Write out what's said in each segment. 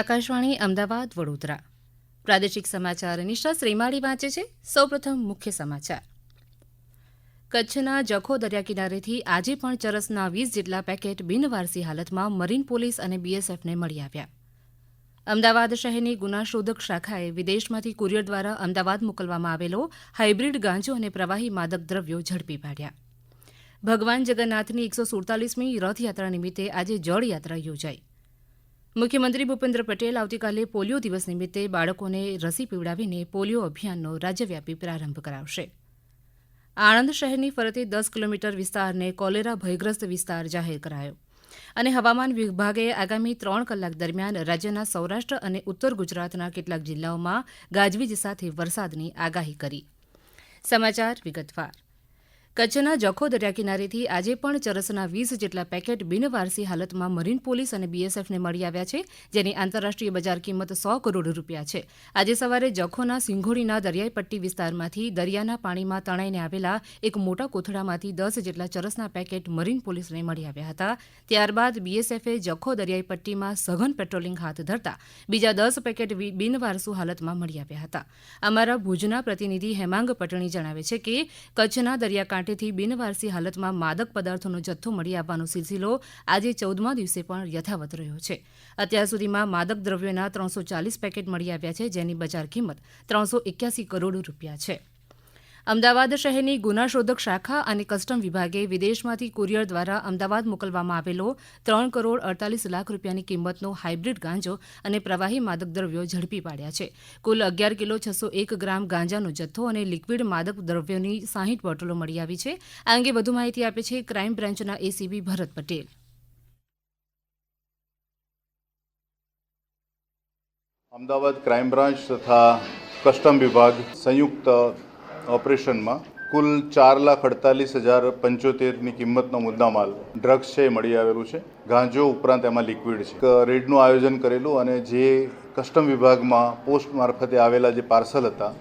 આકાશવાણી અમદાવાદ, વડોદરા. પ્રાદેશિક સમાચાર નિશા શ્રીમાળી વાંચે છે. સૌપ્રથમ મુખ્ય સમાચાર. કચ્છના જખો દરિયા કિનારેથી આજે પણ ચરસના વીસ જેટલા પેકેટ બિનવારસી હાલતમાં મરીન પોલીસ અને બીએસએફને મળી આવ્યા. અમદાવાદ શહેરની ગુનાશોધક શાખાએ વિદેશમાંથી કુરિયર દ્વારા અમદાવાદ મોકલવામાં આવેલો હાઇબ્રિડ ગાંજો અને પ્રવાહી માદક દ્રવ્યો ઝડપી પાડ્યા. ભગવાન જગન્નાથની એકસો સુડતાલીસમી રથયાત્રા નિમિત્તે આજે જળયાત્રા યોજાઈ. મુખ્યમંત્રી ભૂપેન્દ્ર પટેલ આવતીકાલે પોલિયો દિવસ નિમિત્તે બાળકોને રસી પીવડાવીને પોલિયો અભિયાનનો રાજ્યવ્યાપી પ્રારંભ કરાવશે. આણંદ શહેરની ફરતે દસ કિલોમીટર વિસ્તારને કોલેરા ભયગ્રસ્ત વિસ્તાર જાહેર કરાયો. અને હવામાન વિભાગે આગામી ત્રણ કલાક દરમિયાન રાજ્યના સૌરાષ્ટ્ર અને ઉત્તર ગુજરાતના કેટલાક જિલ્લાઓમાં ગાજવીજ સાથે વરસાદની આગાહી કરી. સમાચાર વિગતવાર. કચ્છના જખો દરિયા કિનારેથી આજે પણ ચરસના વીસ જેટલા પેકેટ બિનવારસી હાલતમાં મરીન પોલીસ અને બીએસએફને મળી આવ્યા છે, જેની આંતરરાષ્ટ્રીય બજાર કિંમત સો કરોડ રૂપિયા છે. આજે સવારે જખોના સિંઘોડીના દરિયાઈ પટ્ટી વિસ્તારમાંથી દરિયાના પાણીમાં તણાઈને આવેલા એક મોટા કોથળામાંથી દસ જેટલા ચરસના પેકેટ મરીન પોલીસને મળી આવ્યા હતા. ત્યારબાદ બીએસએફે જખો દરિયાઈ પટ્ટીમાં સઘન પેટ્રોલિંગ હાથ ધરતા બીજા દસ પેકેટ બિનવારસુ હાલતમાં મળી આવ્યા હતા. અમારા ભુજના પ્રતિનિધિ હેમાંગ પટણી જણાવે છે કે, કચ્છના દરિયાકાંઠે કાંઠેથી બિનવારસી હાલતમાં માદક પદાર્થોનો જથ્થો મળી આવવાનો સિલસિલો આજે ચૌદમા દિવસે પણ યથાવત રહ્યો છે. અત્યાર સુધીમાં માદક દ્રવ્યોના ત્રણસો ચાલીસ પેકેટ મળી આવ્યા છે, જેની બજાર કિંમત ત્રણસો એક્યાસી કરોડ રૂપિયા છે. અમદાવાદ શહેરની ગુનાશોધક શાખા અને કસ્ટમ વિભાગે વિદેશમાંથી કુરિયર દ્વારા અમદાવાદ મોકલવામાં આવેલો ત્રણ કરોડ અડતાલીસ લાખ રૂપિયાની કિંમતનો હાઇબ્રિડ ગાંજો અને પ્રવાહી માદક દ્રવ્યો ઝડપી પાડ્યા છે. કુલ અગિયાર કિલો છસો એક ગ્રામ ગાંજાનો જથ્થો અને લિક્વિડ માદક દ્રવ્યોની સાહીઠ બોટલો મળી આવી છે. આ અંગે વધુ માહિતી આપે છે ક્રાઇમ બ્રાન્ચના ACB Bharat Patel. Ahmedabad crime branch તથા કસ્ટમ વિભાગ સંયુક્ત ઓપરેશનમાં કુલ ચાર લાખ અડતાલીસ હજાર પંચોતેરની કિંમતનો મુદ્દામાલ ડ્રગ્સ છે એ મળી આવેલું છે. ગાંજો ઉપરાંત એમાં લિક્વિડ છે. રેડનું આયોજન કરેલું અને જે કસ્ટમ વિભાગમાં પોસ્ટ મારફતે આવેલા જે પાર્સલ હતા,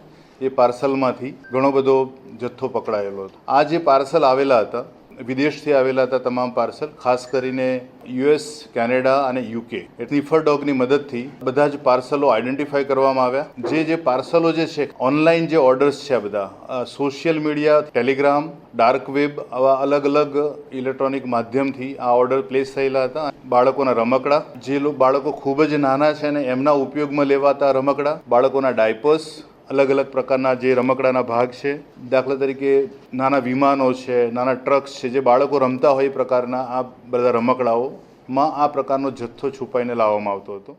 એ પાર્સલમાંથી ઘણો બધો જથ્થો પકડાયેલો હતો. આ જે પાર્સલ આવેલા હતા વિદેશથી આવેલા હતા તમામ પાર્સલ, ખાસ કરીને યુએસ, કેનેડા અને યુકે. સ્નીફર ડોગની મદદથી બધા જ પાર્સલો આઈડેન્ટિફાય કરવામાં આવ્યા. જે જે પાર્સલો જે છે, ઓનલાઈન જે ઓર્ડર્સ છે આ બધા social media, Telegram, dark web, આવા અલગ અલગ ઇલેક્ટ્રોનિક માધ્યમથી આ ઓર્ડર પ્લેસ થયેલા હતા. બાળકોના રમકડા, જે બાળકો ખૂબ જ નાના છે અને એમના ઉપયોગમાં લેવાતા રમકડા, બાળકોના ડાયપર્સ અલગ અલગ પ્રકારના જે રમકડાના ભાગ છે, દાખલા તરીકે નાના વિમાનો છે, નાના ટ્રક્સ છે, જે બાળકો રમતા હોય એ પ્રકારના આ બધા રમકડાઓમાં આ પ્રકારનો જથ્થો છુપાઈને લાવવામાં આવતો હતો.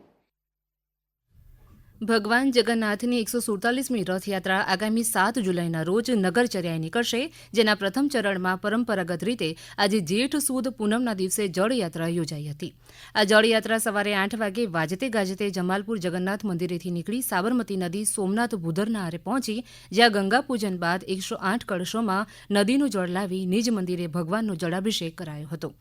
ભગવાન જગન્નાથની એકસો સુડતાલીસમી રથયાત્રા આગામી સાત જુલાઈના રોજ નગરચર્યાએ નીકળશે, જેના પ્રથમ ચરણમાં પરંપરાગત રીતે આજે જેઠ સુદ પૂનમના દિવસે જળયાત્રા યોજાઈ હતી. આ જળયાત્રા સવારે આઠ વાગે વાજતે ગાજતે જમાલપુર જગન્નાથ મંદિરેથી નીકળી સાબરમતી નદી સોમનાથ ભૂધરના આરે પહોંચી, જ્યાં ગંગા પૂજન બાદ એકસો આઠ કળશોમાં નદીનું જળ લાવી નિજ મંદિરે ભગવાનનો જળાભિષેક કરાયો હતો.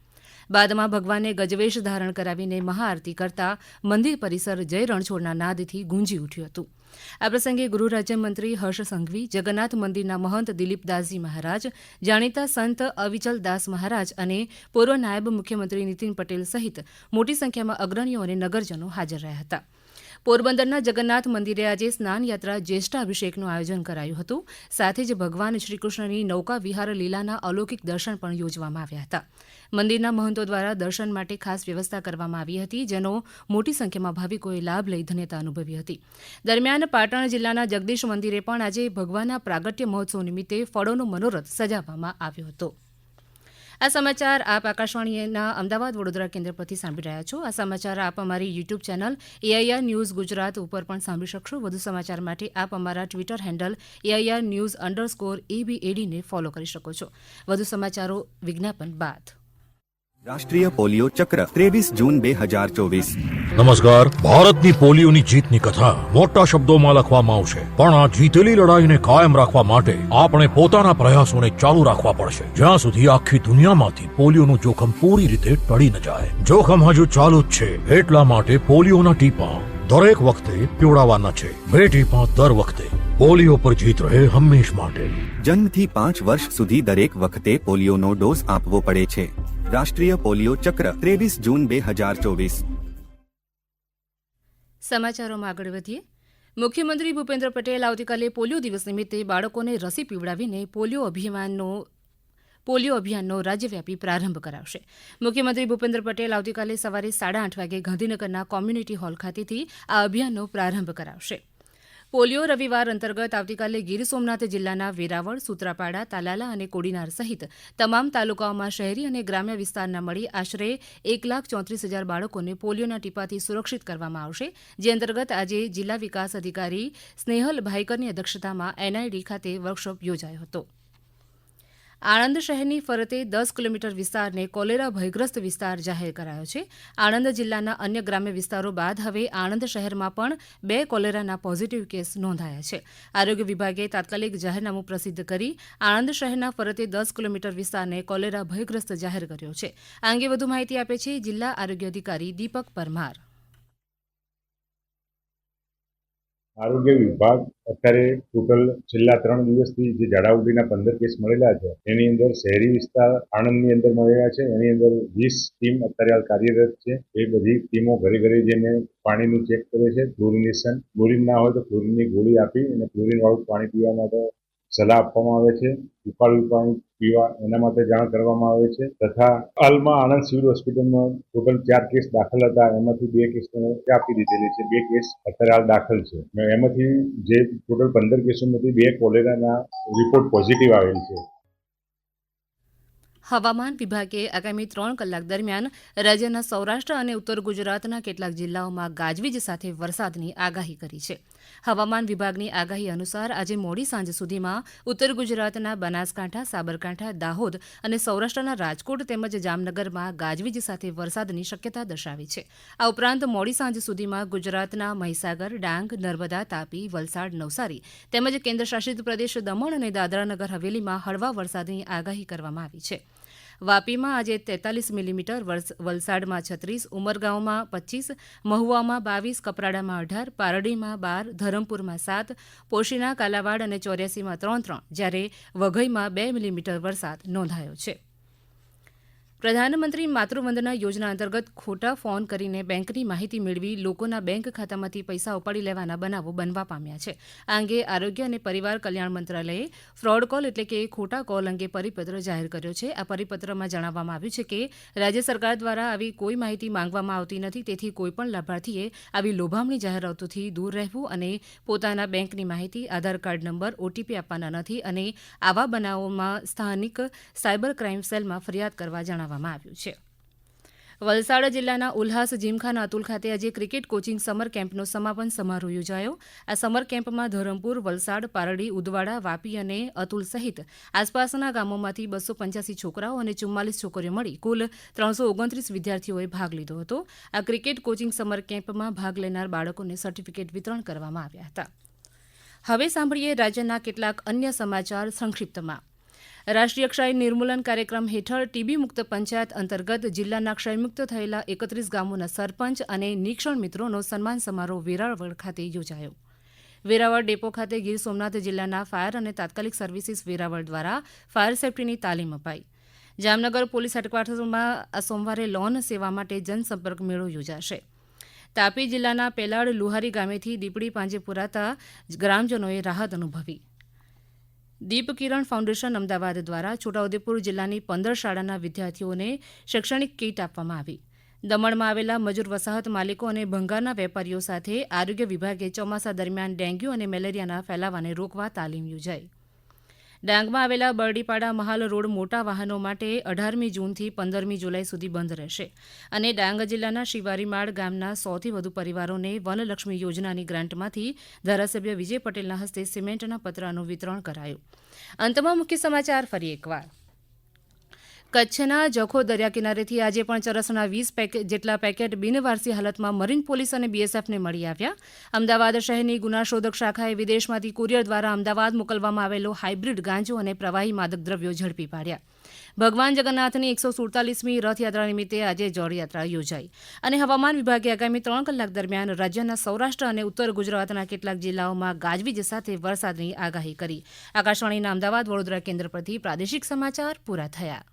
બાદમાં ભગવાનને ગજવેશ ધારણ કરાવીને મહાઆરતી કરતા મંદિર પરિસર જય રણછોડના નાદથી ગુંજી ઉઠ્યું હતું. આ પ્રસંગે ગૃહ રાજ્યમંત્રી હર્ષ સંઘવી, જગન્નાથ મંદિરના મહંત દિલીપદાસજી મહારાજ, જાણીતા સંત અવિચલદાસ મહારાજ અને પૂર્વ નાયબ મુખ્યમંત્રી નીતિન પટેલ સહિત મોટી સંખ્યામાં અગ્રણીઓ અને નગરજનો હાજર રહ્યા હતા. પોરબંદરના જગન્નાથ મંદિરે આજે સ્નાન યાત્રા જ્યેષ્ઠાભિષેકનું આયોજન કરાયું હતું. સાથે જ ભગવાન શ્રીકૃષ્ણની નૌકા વિહાર લીલાના અલૌકિક દર્શન પણ યોજવામાં આવ્યા હતા. મંદિરના મહંતો દ્વારા દર્શન માટે ખાસ વ્યવસ્થા કરવામાં આવી હતી, જેનો મોટી સંખ્યામાં ભાવિકોએ લાભ લઈ ધન્યતા અનુભવી હતી. દરમિયાન પાટણ જિલ્લાના જગદીશ મંદિરે પણ આજે ભગવાનના પ્રાગટ્ય મહોત્સવ નિમિત્તે ફળોનો મનોરથ સજાવવામાં આવ્યો હતો. આ સમાચાર આપ આકાશવાણીના અમદાવાદ વડોદરા કેન્દ્ર પરથી સાંભળી રહ્યા છો. આ સમાચાર આપ અમારી YouTube channel AIR news Gujarat ઉપર પણ સાંભળી શકશો. વધુ સમાચાર માટે આપ અમારા Twitter handle AIR news underscore એબીએડીને follow કરી શકો છો. વધુ સમાચારો વિજ્ઞાપન બાદ. રાષ્ટ્રીય પોલિયો ચક્ર ત્રેવીસ જૂન બે હજાર ચોવીસ. નમસ્કાર. ભારતની પોલિયોની જીતની કથા મોટા શબ્દોમાં લખવામાં આવશે. પણ આ જીતેલી લડાઈને કાયમ રાખવા માટે આપણે પોતાના પ્રયાસોને ચાલુ રાખવા પડશે. જ્યાં સુધી આખી દુનિયામાંથી પોલિયોનું જોખમ પૂરી રીતે ટળી ન જાય. જોખમ હજુ ચાલુ જ છે. એટલા માટે પોલિયોના ટીપા દરેક વખતે પીવડાવવાના છે. બે ટીપા દર વખતે. પોલિયો પર જીત રહે હંમેશ માટે. જન્મથી પાંચ વર્ષ સુધી દરેક વખતે પોલિયોનો ડોઝ આપવો પડે છે. રાષ્ટ્રીય પોલિયો ચક્ર, ત્રેવીસ જૂન બે હજાર ચોવીસ. સમાચારોમાં આગળ વધીએ. મુખ્યમંત્રી ભૂપેન્દ્ર પટેલ આવતીકાલે પોલિયો દિવસ નિમિત્તે બાળકોને રસી પીવડાવીને પોલિયો અભિયાનનો પોલિયો અભિયાનનો રાજ્યવ્યાપી પ્રારંભ કરાવશે. મુખ્યમંત્રી ભૂપેન્દ્ર પટેલ આવતીકાલે સવારે સાડા આઠ વાગે ગાંધીનગરના કોમ્યુનિટી હોલ ખાતેથી આ અભિયાનનો પ્રારંભ કરાવશે. પોલિયો રવિવાર અંતર્ગત આવતીકાલે ગીર સોમનાથ જિલ્લાના વેરાવળ, સૂત્રાપાડા, તાલાલા અને કોડીનાર સહિત તમામ તાલુકાઓમાં શહેરી અને ગ્રામ્ય વિસ્તારના મળી આશરે એક લાખ ચોત્રીસ હજાર બાળકોને પોલિયોના ટીપાથી સુરક્ષિત કરવામાં આવશે. જે અંતર્ગત આજે જિલ્લા વિકાસ અધિકારી સ્નેહલ ભાઈકરની અધ્યક્ષતામાં એનઆઈડી ખાતે વર્કશોપ યોજાયો હતો. આણંદ શહેરની ફરતે દસ કિલોમીટર વિસ્તારને કોલેરા ભયગ્રસ્ત વિસ્તાર જાહેર કરાયો છે. આણંદ જિલ્લાના અન્ય ગ્રામ્ય વિસ્તારો બાદ હવે આણંદ શહેરમાં પણ બે કોલેરાના પોઝિટિવ કેસ નોંધાયા છે. આરોગ્ય વિભાગે તાત્કાલિક જાહેરનામું પ્રસિદ્ધ કરી આણંદ શહેરના ફરતે દસ કિલોમીટર વિસ્તારને કોલેરા ભયગ્રસ્ત જાહેર કર્યો છે. આ અંગે વધુ માહિતી આપે છે જિલ્લા આરોગ્ય અધિકારી દીપક પરમાર. આરોગ્ય વિભાગ અત્યારે ટોટલ છેલ્લા ત્રણ દિવસથી જે ઝાડા ઉલટીના પંદર કેસ મળેલા છે, એની અંદર શહેરી વિસ્તાર આણંદની અંદર મળેલા છે, એની અંદર વીસ ટીમ અત્યારે હાલ કાર્યરત છે. એ બધી ટીમો ઘરે ઘરે જઈને પાણીનું ચેક કરે છે ક્લોરિનેશન ક્લોરિન ના હોય તો ક્લોરિનની ગોળી આપી અને ક્લોરિન વાળું પાણી પીવા માટે સલાહ આપવામાં આવે છે. ઉકાળેલું પાણી પીવા એના માટે જાણ કરવામાં આવે છે. તથા હાલમાં આણંદ સિવિલ હોસ્પિટલમાં ટોટલ ચાર કેસ દાખલ હતા. એમાંથી બે કેસ આપી દીધેલી છે. બે કેસ અત્યારે હાલ દાખલ છે. એમાંથી જે ટોટલ પંદર કેસોમાંથી બે કોલેરાના રિપોર્ટ પોઝિટિવ આવેલ છે. હવામાન વિભાગે આગામી ત્રણ કલાક દરમિયાન રાજ્યના સૌરાષ્ટ્ર અને ઉત્તર ગુજરાતના કેટલાક જિલ્લાઓમાં ગાજવીજ સાથે વરસાદની આગાહી કરી છે. હવામાન વિભાગની આગાહી અનુસાર આજે મોડી સાંજ સુધીમાં ઉત્તર ગુજરાતના બનાસકાંઠા, સાબરકાંઠા, દાહોદ અને સૌરાષ્ટ્રના રાજકોટ તેમજ જામનગરમાં ગાજવીજ સાથે વરસાદની શક્યતા દર્શાવી છે. આ ઉપરાંત મોડી સાંજ સુધીમાં ગુજરાતના મહીસાગર, ડાંગ, નર્મદા, તાપી, વલસાડ, નવસારી તેમજ કેન્દ્રશાસિત પ્રદેશ દમણ અને દાદરાનગર હવેલીમાં હળવા વરસાદની આગાહી કરવામાં આવી છે. વાપીમાં આજે તેતાલીસ મિલીમીટર વલસાડમાં છત્રીસ, ઉમરગાંવમાં પચીસ, મહુવામાં બાવીસ, કપરાડામાં અઢાર, પારડીમાં બાર, ધરમપુરમાં સાત, પોશીના કાલાવાડ અને ચોર્યાસીમાં ત્રણ ત્રણ જ્યારે વઘઈમાં બે મિલીમીટર વરસાદ નોંધાયો છે. પ્રધાનમંત્રી માતૃવંદના યોજના અંતર્ગત ખોટા ફોન કરીને બેંકની માહિતી મેળવી લોકોના બેંક ખાતામાંથી પૈસા ઉપાડી લેવાના બનાવો બનવા પામ્યા છે. આ અંગે આરોગ્ય અને પરિવાર કલ્યાણ મંત્રાલયે ફ્રોડ કોલ એટલે કે ખોટા કોલ અંગે પરિપત્ર જાહેર કર્યો છે. આ પરિપત્રમાં જણાવવામાં આવ્યું છે કે રાજ્ય સરકાર દ્વારા આવી કોઈ માહિતી માંગવામાં આવતી નથી, તેથી કોઈપણ લાભાર્થીએ આવી લોભામણી જાહેરાતોથી દૂર રહેવું અને પોતાના બેંકની માહિતી, આધાર કાર્ડ નંબર, ઓટીપી આપવાના નથી અને આવા બનાવોમાં સ્થાનિક સાયબર ક્રાઇમ સેલમાં ફરિયાદ કરવા જણાવવામાં આવ્યું છે. વલસાડ જિલ્લાના ઉલ્હાસ જીમખાના અતુલ ખાતે આજે ક્રિકેટ કોચિંગ સમર કેમ્પનો સમાપન સમારોહ યોજાયો. આ સમર કેમ્પમાં ધરમપુર, વલસાડ, પારડી, ઉદવાડા, વાપી અને અતુલ સહિત આસપાસના ગામોમાંથી બસો પંચ્યાસી છોકરાઓ અને ચુમ્માલીસ છોકરીઓ મળી કુલ ત્રણસો ઓગણત્રીસ વિદ્યાર્થીઓએ ભાગ લીધો હતો. આ ક્રિકેટ કોચિંગ સમર કેમ્પમાં ભાગ લેનાર બાળકોને સર્ટિફિકેટ વિતરણ કરવામાં આવ્યા હતા. હવે સાંભળીએ રાજ્યના કેટલાક અન્ય સમાચાર સંક્ષિપ્તમાં. રાષ્ટ્રીય ક્ષય નિર્મૂલન કાર્યક્રમ હેઠળ ટીબી મુક્ત પંચાયત અંતર્ગત જિલ્લાના ક્ષયમુક્ત થયેલા એકત્રીસ ગામોના સરપંચ અને નિક્ષણ મિત્રોનો સન્માન સમારોહ વેરાવળ ખાતે યોજાયો. વેરાવળ ડેપો ખાતે ગીર સોમનાથ જિલ્લાના ફાયર અને તાત્કાલિક સર્વિસીસ વેરાવળ દ્વારા ફાયર સેફટીની તાલીમ અપાઈ. જામનગર પોલીસ હેડક્વાર્ટરમાં સોમવારે લોન સેવા માટે જનસંપર્ક મેળો યોજાશે. તાપી જિલ્લાના પેલાડ લુહારી ગામેથી દીપડી પાંજે પુરાતા ગ્રામજનોએ રાહત અનુભવી. દીપ કિરણ ફાઉન્ડેશન અમદાવાદ દ્વારા છોટાઉદેપુર જિલ્લાની પંદર શાળાના વિદ્યાર્થીઓને શૈક્ષણિક કીટ આપવામાં આવી. દમણમાં આવેલા મજૂર વસાહત માલિકો અને ભંગારના વેપારીઓ સાથે આરોગ્ય વિભાગે ચોમાસા દરમિયાન ડેન્ગ્યુ અને મેલેરિયાના ફેલાવાને રોકવા તાલીમ યોજાઈ. ડાંગમાં આવેલા બરડીપાડા મહાલ રોડ મોટા વાહનો માટે અઢારમી જૂનથી પંદરમી જુલાઈ સુધી બંધ રહેશે. અને ડાંગ જિલ્લાના શિવારીમાળ ગામના સોથી વધુ પરિવારોને વનલક્ષ્મી યોજનાની ગ્રાન્ટમાંથી ધારાસભ્ય વિજય પટેલના હસ્તે સિમેન્ટના પતરાનું વિતરણ કરાયું. અંતમાં મુખ્ય સમાચાર ફરી એકવાર. કચ્છના જખો દરિયા કિનારેથી આજે પણ ચરસના વીસ પેકેટ જેટલા પેકેટ બિનવારસી હાલતમાં મરીન પોલીસ અને બીએસએફને મળી આવ્યા. અમદાવાદ શહેરની ગુનાશોધક શાખાએ વિદેશમાંથી કુરિયર દ્વારા અમદાવાદ મોકલવામાં આવેલો હાઇબ્રિડ ગાંજો અને પ્રવાહી માદક દ્રવ્યો ઝડપી પાડ્યા. ભગવાન જગન્નાથની એકસો સુડતાલીસમી રથયાત્રા નિમિત્તે આજે જળયાત્રા યોજાઈ અને હવામાન વિભાગે આગામી ત્રણ કલાક દરમિયાન રાજ્યના સૌરાષ્ટ્ર અને ઉત્તર ગુજરાતના કેટલાક જિલ્લાઓમાં ગાજવીજ સાથે વરસાદની આગાહી કરી. આકાશવાણીના અમદાવાદ વડોદરા કેન્દ્ર પરથી પ્રાદેશિક સમાચાર પૂરા થયા.